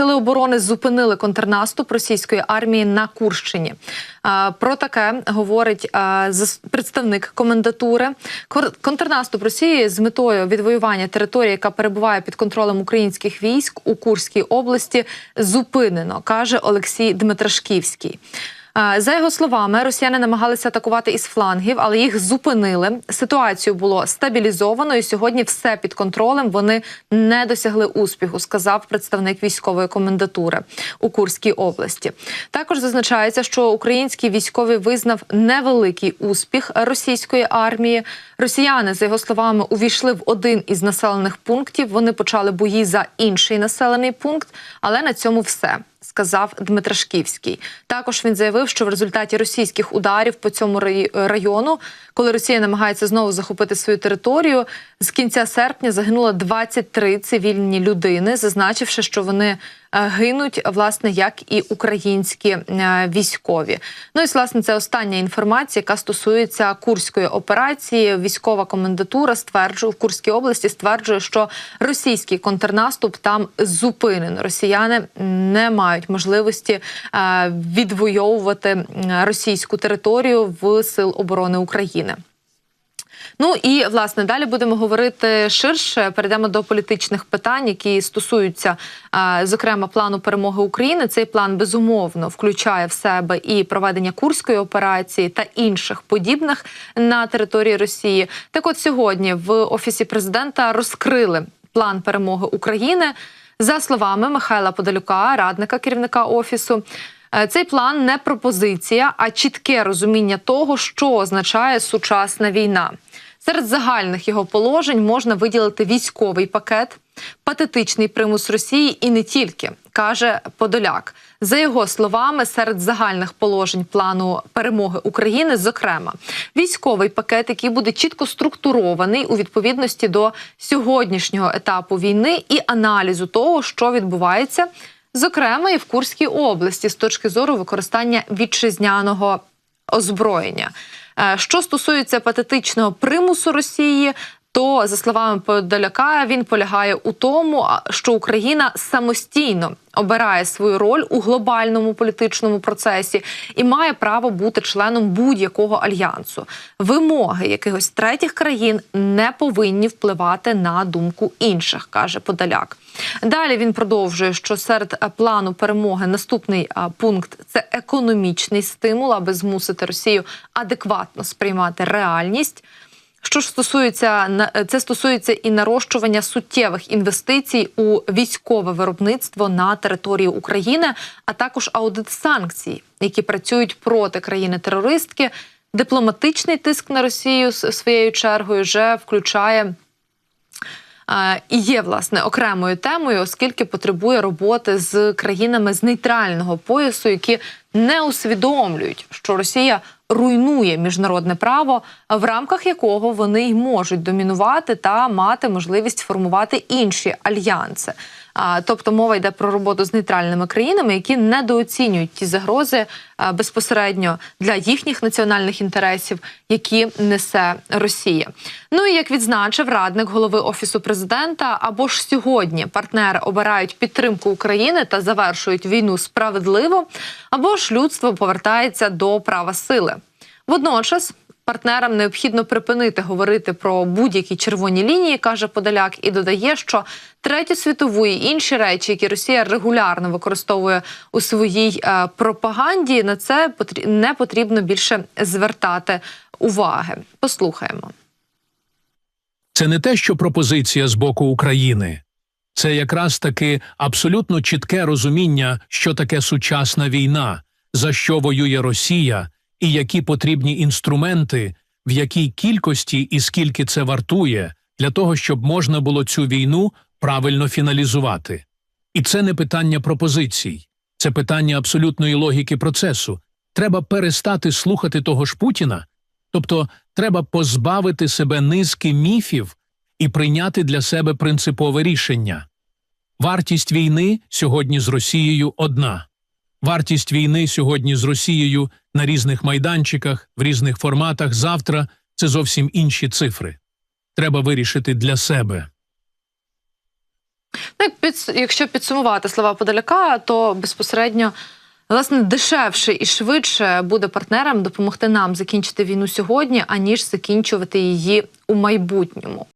сили оборони зупинили контрнаступ російської армії на Курщині. Про таке говорить представник комендатури. Контрнаступ Росії з метою відвоювання території, яка перебуває під контролем українських військ у Курській області, зупинено, каже Олексій Дмитрашківський. За його словами, росіяни намагалися атакувати із флангів, але їх зупинили. Ситуацію було стабілізовано, і сьогодні все під контролем. Вони не досягли успіху, сказав представник військової комендатури у Курській області. Також зазначається, що український військовий визнав невеликий успіх російської армії. Росіяни, за його словами, увійшли в один із населених пунктів. Вони почали бої за інший населений пункт, але на цьому все сказав Дмитрашківський. Також він заявив, що в результаті російських ударів по цьому району, коли Росія намагається знову захопити свою територію, з кінця серпня загинуло 23 цивільні людини, зазначивши, що вони е, гинуть, власне, як і українські е, військові. Ну і власне це остання інформація, яка стосується курської операції. Військова комендатура стверджує в Курській області, стверджує, що російський контрнаступ там зупинено. Росіяни не мають можливості е, відвоювати російську територію в сил оборони України. Ну і власне далі будемо говорити ширше. Перейдемо до політичних питань, які стосуються, зокрема, плану перемоги України. Цей план безумовно включає в себе і проведення курської операції та інших подібних на території Росії. Так, от сьогодні в офісі президента розкрили план перемоги України. За словами Михайла Подолюка, радника керівника офісу. Е, Цей план не пропозиція, а чітке розуміння того, що означає сучасна війна. Серед загальних його положень можна виділити військовий пакет, патетичний примус Росії і не тільки, каже Подоляк. За його словами, серед загальних положень плану перемоги України, зокрема, військовий пакет, який буде чітко структурований у відповідності до сьогоднішнього етапу війни і аналізу того, що відбувається, зокрема і в Курській області з точки зору використання вітчизняного озброєння. Е, Що стосується патетичного примусу Росії, то за словами Подоляка, він полягає у тому, що Україна самостійно обирає свою роль у глобальному політичному процесі і має право бути членом будь-якого альянсу. Вимоги якихось третіх країн не повинні впливати на думку інших, каже Подоляк. Далі він продовжує, що серед е, плану перемоги наступний е, пункт це економічний стимул, аби змусити Росію адекватно сприймати реальність. Що ж стосується це стосується і нарощування суттєвих інвестицій у військове виробництво на території України, а також аудит санкцій, які працюють проти країни-терористки. Дипломатичний тиск на Росію своєю чергою вже включає і є власне окремою темою, оскільки потребує роботи з країнами з нейтрального поясу, які не усвідомлюють, що Росія руйнує міжнародне право, в рамках якого вони й можуть домінувати та мати можливість формувати інші альянси. Тобто мова йде про роботу з нейтральними країнами, які недооцінюють ті загрози безпосередньо для їхніх національних інтересів, які несе Росія. Ну і як відзначив радник голови офісу президента, або ж сьогодні партнери обирають підтримку України та завершують війну справедливо, або ж людство повертається до права сили. Водночас партнерам необхідно припинити говорити про будь-які червоні лінії, каже Подоляк, і додає, що третю світову і інші речі, які Росія регулярно використовує у своїй е, пропаганді, на це не потрібно більше звертати уваги. Послухаємо. Це не те, що пропозиція з боку України. Це якраз таки абсолютно чітке розуміння, що таке сучасна війна, за що воює Росія, і які потрібні інструменти, в якій кількості і скільки це вартує, для того, щоб можна було цю війну правильно фіналізувати. І це не питання пропозицій, це питання абсолютної логіки процесу. Треба перестати слухати того ж Путіна, тобто треба позбавити себе низки міфів і прийняти для себе принципове рішення. Вартість війни сьогодні з Росією одна. Вартість війни сьогодні з Росією на різних майданчиках, в різних форматах завтра це зовсім інші цифри. Треба вирішити для себе. Ну, якщо підсумувати слова Подоляка, то безпосередньо власне дешевше і швидше буде партнерам допомогти нам закінчити війну сьогодні, аніж закінчувати її у майбутньому.